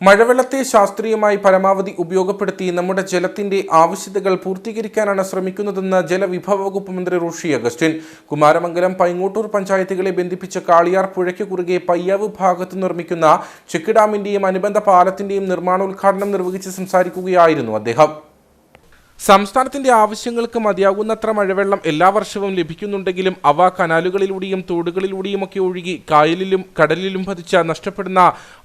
മഴവെള്ളത്തെ ശാസ്ത്രീയമായി പരമാവധി ഉപയോഗപ്പെടുത്തി നമ്മുടെ ജലത്തിന്റെ ആവശ്യതകൾ പൂർത്തീകരിക്കാനാണ് ശ്രമിക്കുന്നതെന്ന് ജലവിഭവ വകുപ്പ് മന്ത്രി റോഷി അഗസ്റ്റിൻ. കുമാരമംഗലം പൈങ്ങോട്ടൂർ പഞ്ചായത്തുകളെ ബന്ധിപ്പിച്ച കാളിയാർ പുഴയ്ക്ക് കുറുകെ പയ്യാവ് ഭാഗത്ത് നിർമ്മിക്കുന്ന ചെക്ക് ഡാമിന്റെയും അനുബന്ധ പാലത്തിന്റെയും നിർമ്മാണോദ്ഘാടനം നിർവഹിച്ച് സംസാരിക്കുകയായിരുന്നു അദ്ദേഹം. സംസ്ഥാനത്തിന്റെ ആവശ്യങ്ങൾക്ക് മതിയാകുന്നത്ര മഴവെള്ളം എല്ലാ വർഷവും ലഭിക്കുന്നുണ്ടെങ്കിലും അവ കനാലുകളിലൂടെയും തോടുകളിലൂടെയുമൊക്കെ ഒഴുകി കായലിലും കടലിലും പതിച്ച നഷ്ടപ്പെടുന്ന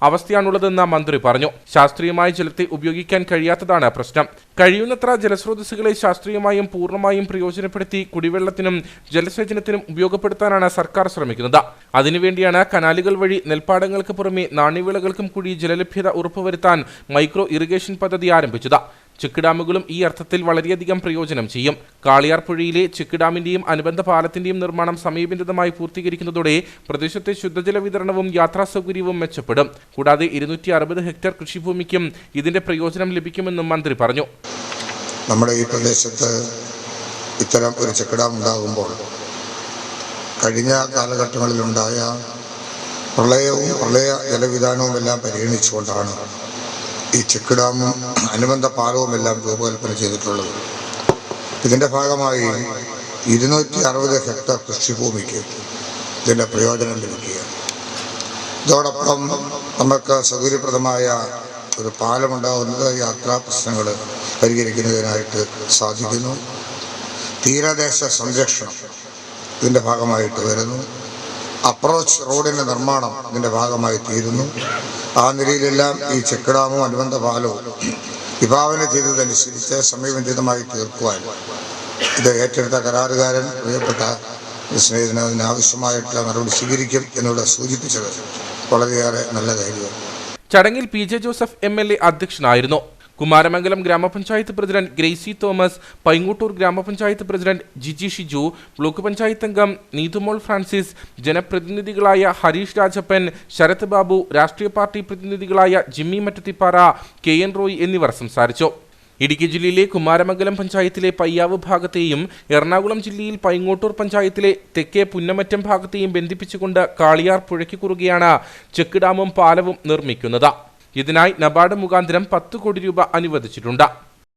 അവസ്ഥയാണുള്ളതെന്ന് മന്ത്രി പറഞ്ഞു. ശാസ്ത്രീയമായ ജലത്തെ ഉപയോഗിക്കാൻ കഴിയാത്തതാണ് പ്രശ്നം. കഴിയുന്നത്ര ജലസ്രോതസ്സുകളെ ശാസ്ത്രീയമായും പൂർണമായും പ്രയോജനപ്പെടുത്തി കുടിവെള്ളത്തിനും ജലസേചനത്തിനും ഉപയോഗപ്പെടുത്താനാണ് സർക്കാർ ശ്രമിക്കുന്നത്. അതിനുവേണ്ടിയാണ് കനാലുകൾ വഴി നെൽപ്പാടങ്ങൾക്ക് പുറമെ നാണ്യവിളകൾക്കും കൂടി ജലലഭ്യത ഉറപ്പുവരുത്താൻ മൈക്രോ ഇറിഗേഷൻ പദ്ധതി ആരംഭിച്ചത്. ചെക്ക് ഡാമുകളും ഈ അർത്ഥത്തിൽ വളരെയധികം പ്രയോജനം ചെയ്യും. കാളിയാർ പുഴയിലെ ചെക്ക് ഡാമിന്റെയും അനുബന്ധ പാലത്തിന്റെയും നിർമ്മാണം സമയബന്ധിതമായി പൂർത്തീകരിക്കുന്നതോടെ പ്രദേശത്തെ ശുദ്ധജല വിതരണവും യാത്രാ സൗകര്യവും മെച്ചപ്പെടും. കൂടാതെ ഇരുന്നൂറ്റി അറുപത് ഹെക്ടർ കൃഷിഭൂമിക്കും ഇതിന്റെ പ്രയോജനം ലഭിക്കുമെന്നും മന്ത്രി പറഞ്ഞു. നമ്മുടെ ഈ പ്രദേശത്ത് ഇത്തരം ഒരു ചെക്ക് ഡാം ഉണ്ടാകുമ്പോൾ കഴിഞ്ഞ കാലഘട്ടങ്ങളിലുണ്ടായ പ്രളയവും പ്രളയ ജലവിധാനവും എല്ലാം പരിഗണിച്ചുകൊണ്ടാണ് ഈ ചെക്ക് ഡാമും അനുബന്ധ പാലവും എല്ലാം രൂപകൽപ്പന ചെയ്തിട്ടുള്ളത്. ഇതിന്റെ ഭാഗമായി ഇരുന്നൂറ്റി അറുപത് ഹെക്ടർ കൃഷിഭൂമിക്ക് ഇതിന്റെ പ്രയോജനം ലഭിക്കുക ഇതോടൊപ്പം നമുക്ക് സൗകര്യപ്രദമായ ഒരു പാലമുണ്ടാകുന്നത് യാത്രാ പ്രശ്നങ്ങൾ പരിഹരിക്കുന്നതിനായിട്ട് സാധിക്കുന്നു. തീരദേശ സംരക്ഷണം ഇതിന്റെ ഭാഗമായിട്ട് വരുന്നു. അപ്രോച്ച് റോഡിന്റെ നിർമ്മാണം ഇതിന്റെ ഭാഗമായി തീരുന്നു. ആ നിലയിലെല്ലാം ഈ ചെക്ക് ഡാമും അനുബന്ധ പാലവും വിഭാവന ചെയ്തതനുസരിച്ച് സമയബന്ധിതമായി തീർക്കുവാൻ ഇത് ഏറ്റെടുത്ത കരാറുകാരൻ പ്രിയപ്പെട്ട സ്നേഹിതന് അതിനാവശ്യമായിട്ടുള്ള നടപടി സ്വീകരിക്കും എന്നിവിടെ സൂചിപ്പിച്ചത് വളരെയേറെ നല്ല കാര്യമാണ്. ചടങ്ങിൽ P J Joseph M L A അധ്യക്ഷനായിരുന്നു. കുമാരമംഗലം ഗ്രാമപഞ്ചായത്ത് പ്രസിഡന്റ് ഗ്രേസി തോമസ് പൈങ്ങോട്ടൂർ ഗ്രാമപഞ്ചായത്ത് പ്രസിഡന്റ് ജിജി ഷിജു ബ്ലോക്ക് പഞ്ചായത്ത് അംഗം നീതുമോൾ ഫ്രാൻസിസ് ജനപ്രതിനിധികളായ ഹരീഷ് രാജപ്പൻ ശരത് ബാബു രാഷ്ട്രീയ പാർട്ടി പ്രതിനിധികളായ Jimmy Mattathipara K N Roy എന്നിവർ സംസാരിച്ചു. ഇടുക്കി ജില്ലയിലെ കുമാരമംഗലം പഞ്ചായത്തിലെ പയ്യാവ് ഭാഗത്തെയും എറണാകുളം ജില്ലയിൽ പൈങ്ങോട്ടൂർ പഞ്ചായത്തിലെ തെക്കേ പുന്നമറ്റം ഭാഗത്തെയും ബന്ധിപ്പിച്ചുകൊണ്ട് കാളിയാർ പുഴയ്ക്ക് കുറുകെയാണ് ചെക്ക് ഡാമും പാലവും നിർമ്മിക്കുന്നത്. ഇതിനായി നബാർഡ് മുഖാന്തരം പത്ത് കോടി രൂപ അനുവദിച്ചിട്ടുണ്ട്